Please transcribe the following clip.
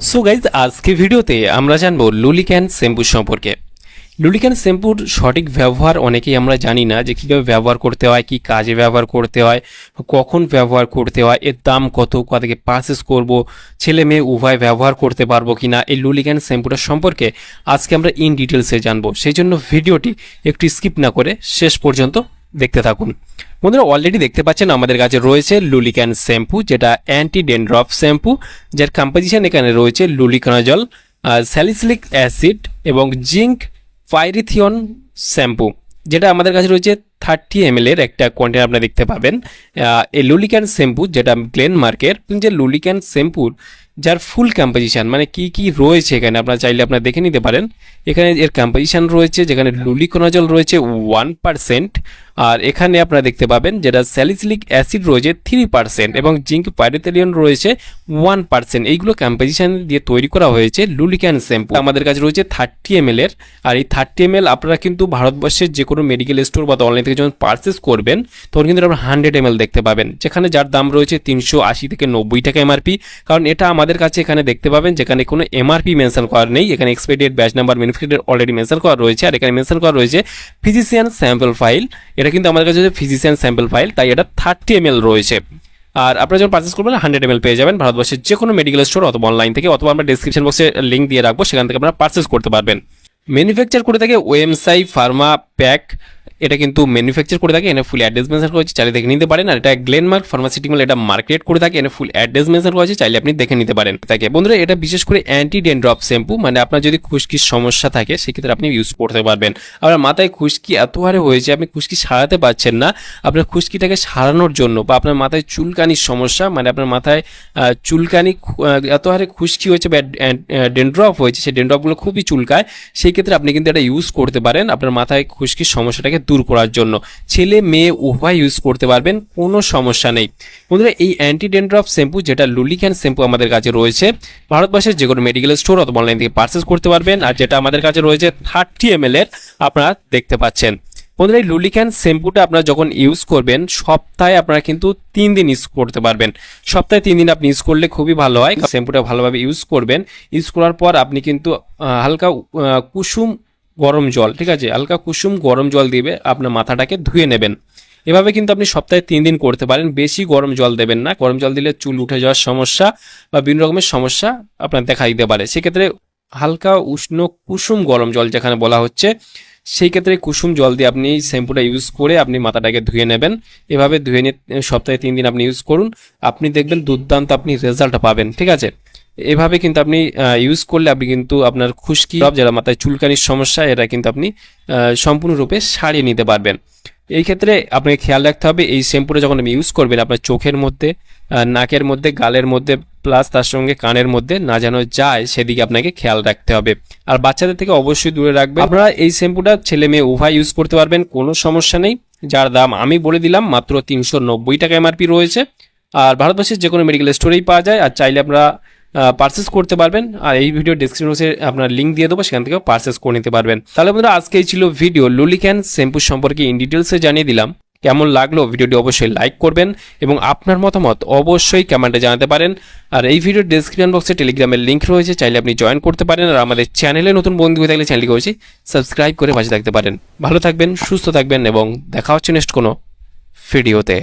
So guys আজকে ভিডিওতে আমরা জানব লুলিক্যান শ্যাম্পু সম্পর্কে। লুলিক্যান শ্যাম্পুর সঠিক ব্যবহার অনেকেই আমরা জানি না যে কীভাবে ব্যবহার করতে হয়, কী কাজে ব্যবহার করতে হয়, কখন ব্যবহার করতে হয়, এর দাম কত, কোথা থেকে পারচেস করব, ছেলে মেয়ে উভয় ব্যবহার করতে পারব কি না এই লুলিক্যান শ্যাম্পুটার সম্পর্কে আজকে আমরা ইন ডিটেলসে জানব। সেই জন্য ভিডিওটি একটু স্কিপ না করে শেষ পর্যন্ত দেখতে থাকুন। বন্ধুরা অলরেডি দেখতে পাচ্ছেন আমাদের কাছে রয়েছে লুলিক্যান শ্যাম্পু যেটা অ্যান্টি ডেন্ড্রফ শ্যাম্পু যার কম্পোজিশন এখানে রয়েছে লুলিকনাজল স্যালিসলিক অ্যাসিড এবং জিঙ্ক ফাইরিথিয়ন শ্যাম্পু যেটা আমাদের কাছে রয়েছে থার্টি এম এর একটা কন্টেনার আপনারা দেখতে পাবেন। এই লুলিক্যান শ্যাম্পু যেটা গ্লেন মার্কের যে লুলিক্যান শ্যাম্পুর যার ফুল কম্পোজিশন মানে কি কি রয়েছে এখানে আপনারা চাইলে আপনারা দেখে নিতে পারেন। এখানে এর কম্পোজিশন রয়েছে, যেখানে লুলিকোনাজল রয়েছে ওয়ান পার্সেন্ট আর এখানে আপনারা দেখতে পাবেন যেটা স্যালিসিলিক অ্যাসিড রয়েছে থ্রি পার্সেন্ট এবং জিঙ্ক পাইরেথেলিয়ন রয়েছে ওয়ান পার্সেন্ট এইগুলো কম্পোজিশন দিয়ে তৈরি করা হয়েছে লুলিক্যান শ্যাম্পু আমাদের কাছে রয়েছে থার্টি এম এর, আর এই থার্টি এম আপনারা কিন্তু ভারতবর্ষের যে কোনো মেডিকেল স্টোর বা অনলাইন থেকে যখন পারচেস করবেন, তখন কিন্তু আপনারা হান্ড্রেড এম দেখতে পাবেন, যেখানে যার দাম রয়েছে তিনশো আশি থেকে নব্বই টাকা এমআরপি কারণ এটা আমাদের কাছে এখানে দেখতে পাবেন, যেখানে কোনো এমআরপি মেনশন করা নেই, এখানে expiry batch number manufacture already mention করা রয়েছে, আর এখানে মেনশন করা রয়েছে ফিজিশিয়ান স্যাম্পল ফাইল এটা কিন্তু আমাদের কাছে ফিজিশিয়ান স্যাম্পল ফাইল তাই এটা থার্টি এম রয়েছে। আর আপনারা যখন পারচেস করবেন হান্ড্রেড এম পেয়ে যাবেন ভারতবর্ষের যে কোনো মেডিকেল স্টোর অথবা অনলাইন থেকে, অথবা আমরা ডিসক্রিপশন বক্সে লিঙ্ক দিয়ে রাখব, সেখান থেকে আপনারা পারচেস করতে পারবেন। ম্যানুফ্যাকচার করে থাকে ওএমসাই ফার্মা প্যাক এটা কিন্তু ম্যানুফ্যাকচার করে থাকে, এনে ফুল অ্যাড্রেস মেনশন করেছে চাইলে দেখে নিতে পারেন। আর এটা গ্লেনমার্ক ফার্মাসিউটিক্যাল এটা মার্কেট করে থাকে, এনে ফুল অ্যাড্রেস মেনশন করেছে চাইলে আপনি দেখে নিতে পারেন। তাকে বন্ধুরা, এটা বিশেষ করে অ্যান্টি ডেন্ড্রপ শ্যাম্পু মানে আপনার যদি খুশকির সমস্যা থাকে, সেক্ষেত্রে আপনি ইউজ করতে পারবেন। আপনার মাথায় খুশকি এত হারে হয়েছে, আপনি খুশকি সারাতে পারছেন না। আপনার খুশকিটাকে সারানোর জন্য বা আপনার মাথায় চুলকানির সমস্যা মানে আপনার মাথায় চুলকানি এত হারে খুশকি হয়েছে বা ডেন্ড্রপ হয়েছে সেই ডেন্ড্রপগুলো খুবই চুলকায় সেই ক্ষেত্রে আপনি কিন্তু এটা ইউজ করতে পারেন। আপনার মাথায় খুশকির সমস্যাটাকে দূর করার জন্য। ছেলে, মেয়ে উভয় ইউজ করতে পারবেন, কোনো সমস্যা নেই। বন্ধুরা, এই অ্যান্টি ডেন্ড্রফ শ্যাম্পু যেটা লুলিক্যান শ্যাম্পু আমাদের কাছে রয়েছে, ভারতবর্ষের যে কোনো মেডিকেল স্টোর অথবা অনলাইন থেকে পারচেস করতে পারবেন, আর যেটা আমাদের কাছে রয়েছে থার্টি এম এর, আপনারা দেখতে পাচ্ছেন। বন্ধুরা, এই লুলিক্যান শ্যাম্পুটা আপনারা যখন ইউজ করবেন, সপ্তাহে আপনারা কিন্তু তিন দিন ইউজ করতে পারবেন। সপ্তাহে তিন দিন আপনি ইউজ করলে খুবই ভালো হয় শ্যাম্পুটা ভালোভাবে ইউজ করবেন। ইউজ করার পর আপনি কিন্তু হালকা কুসুম গরম জল, ঠিক আছে? হালকা কুসুম গরম জল দিবে, আপনার মাথাটাকে ধুয়ে নেবেন। এভাবে কিন্তু আপনি সপ্তাহে তিন দিন করতে পারেন, বেশি গরম জল দেবেন না। গরম জল দিলে চুল উঠে যাওয়ার সমস্যা বা বিভিন্ন রকমের সমস্যা আপনার দেখা দিতে পারে। সেক্ষেত্রে হালকা উষ্ণ কুসুম গরম জল যেখানে বলা হচ্ছে সেই ক্ষেত্রে কুসুম জল দিয়ে আপনি শ্যাম্পুটা ইউজ করে আপনি মাথাটাকে ধুয়ে নেবেন। এভাবে ধুয়ে নিয়ে সপ্তাহে তিন দিন আপনি ইউজ করুন। আপনি দেখবেন দুর্দান্ত আপনি রেজাল্ট পাবেন, ঠিক আছে? এভাবে কিন্তু আপনি ইউজ করলে আপনি কিন্তু আপনার খুশকি যারা মাথায় চুলকানির সমস্যা, এটা কিন্তু আপনি সম্পূর্ণরূপে সারিয়ে নিতে পারবেন। এই ক্ষেত্রে আপনাকে খেয়াল রাখতে হবে, এই শ্যাম্পুটা যখন আপনি ইউজ করবেন, আপনার চোখের মধ্যে নাকের মধ্যে, গালের মধ্যে প্লাস তার সঙ্গে কানের মধ্যে না যেন যায়, সেদিকে আপনাকে খেয়াল রাখতে হবে। আর বাচ্চাদের থেকে অবশ্যই দূরে রাখবেন। আপনারা এই শ্যাম্পুটা ছেলে মেয়ে উভয় ইউজ করতে পারবেন, কোনো সমস্যা নেই। যার দাম আমি বলে দিলাম, মাত্র তিনশো নব্বই টাকা এমআরপি রয়েছে। আর ভারতবর্ষের যে কোনো মেডিকেল স্টোরেই পাওয়া যায়, আর চাইলে আপনারা পারচেস করতে পারবেন। আর এই ভিডিও ডিসক্রিপশন বক্সে আপনার লিঙ্ক দিয়ে দেবো, সেখান থেকেও পারচেস করে নিতে পারবেন। তাহলে বন্ধুরা, আজকে এই ছিল ভিডিও লুলিক্যান শ্যাম্পু সম্পর্কে ইন ডিটেলসে জানিয়ে দিলাম। কেমন লাগল ভিডিওটি অবশ্যই লাইক করবেন এবং আপনার মতামত অবশ্যই কমেন্টে জানাতে পারেন। আর এই ভিডিওর ডিসক্রিপশন বক্সে টেলিগ্রামের লিঙ্ক রয়েছে, চাইলে আপনি জয়েন করতে পারেন। আর আমাদের চ্যানেলে নতুন বন্ধু হয়ে থাকলে চ্যানেলটি অবশ্যই সাবস্ক্রাইব করে পাশে থাকতে পারেন। ভালো থাকবেন, সুস্থ থাকবেন এবং দেখা হচ্ছে নেক্সট কোনো ভিডিওতে